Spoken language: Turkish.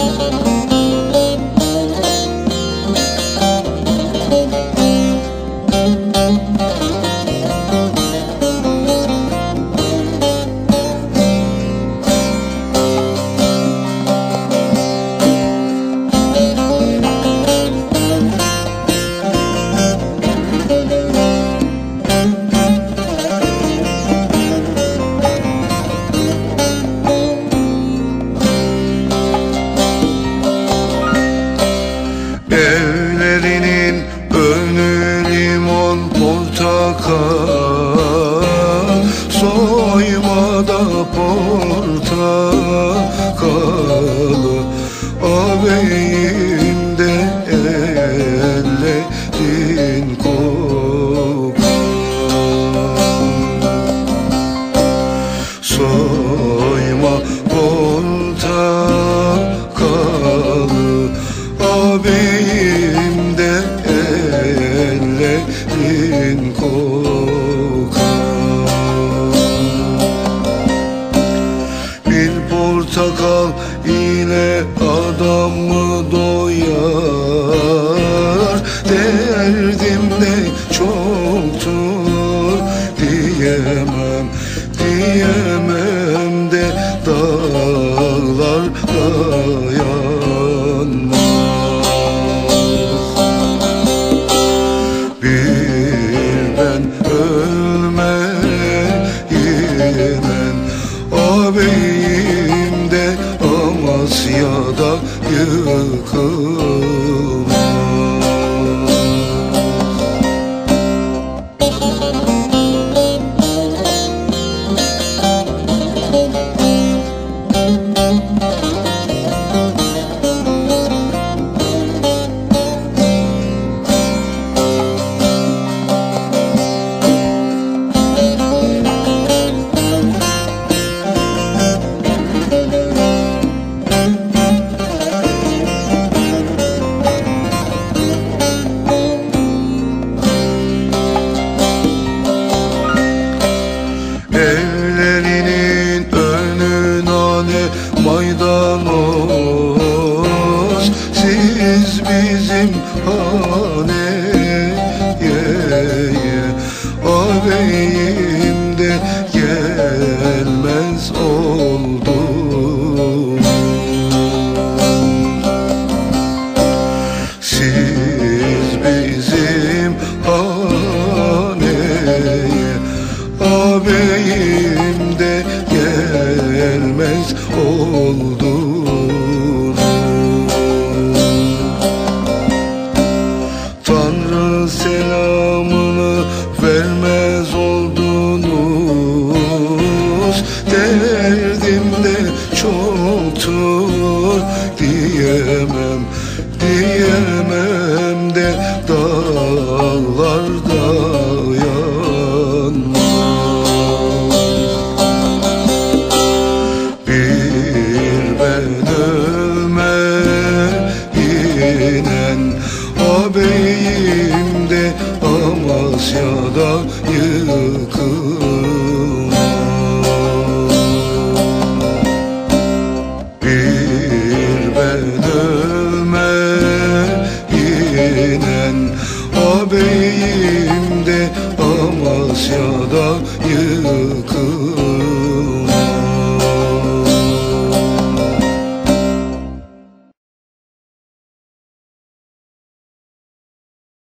Evlerinin Ağabeyim de ellerin kokar. Soyma portakalı Ağabeyim doyar Derdim de çoktur diyemem Diyemem de dağlar dayanmaz Evlerinin önü nane maydanoz. Siz bizim haneye Ağabeyim. de oldunuz Tanrı selamını vermez oldunuz. Derdim de çoktur diyemem Diyemem yüreğimde Amasya'da yıkılmaz Bir bedöme inen ağabeyimde Amasya'da yıkılmaz